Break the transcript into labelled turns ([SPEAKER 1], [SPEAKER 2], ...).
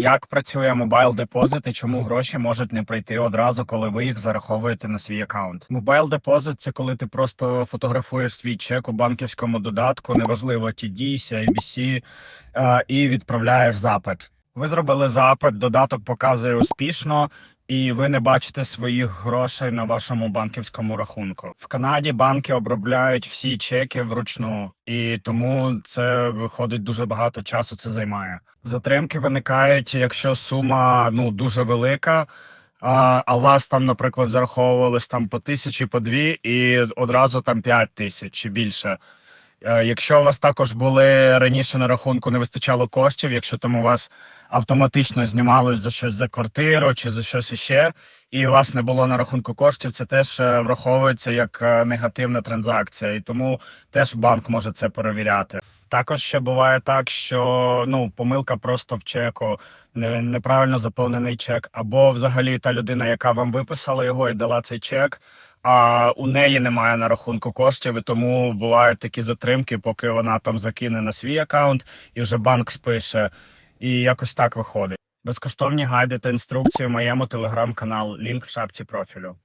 [SPEAKER 1] Як працює мобайл депозит і чому гроші можуть не прийти одразу, коли ви їх зараховуєте на свій аккаунт? Мобайл депозит – це коли ти просто фотографуєш свій чек у банківському додатку, неважливо TD, CIBC, е, і відправляєш запит. Ви зробили запит, додаток показує успішно, і ви не бачите своїх грошей на вашому банківському рахунку. В Канаді банки обробляють всі чеки вручну, і тому це виходить дуже багато часу. Це займає. Затримки виникають, якщо сума ну дуже велика. А, а вас там, наприклад, зараховувались там по тисячі, по дві, і одразу там п'ять тисяч чи більше. Е, Якщо у вас також були раніше на рахунку не вистачало коштів, якщо там у вас автоматично знімалось за щось за квартиру чи за щось іще, і у вас не було на рахунку коштів, це теж е, враховується як е, негативна транзакція, і тому теж банк може це перевіряти. Також ще буває так, що ну помилка просто в чеку, неправильно заповнений чек, або взагалі та людина, яка вам виписала його і дала цей чек. А у неї немає на рахунку коштів, і тому бувають такі затримки, поки вона там закине на свій аккаунт, і вже банк спише. І якось так виходить. Безкоштовні гайди та інструкції в моєму телеграм-канал. Лінк в шапці профілю.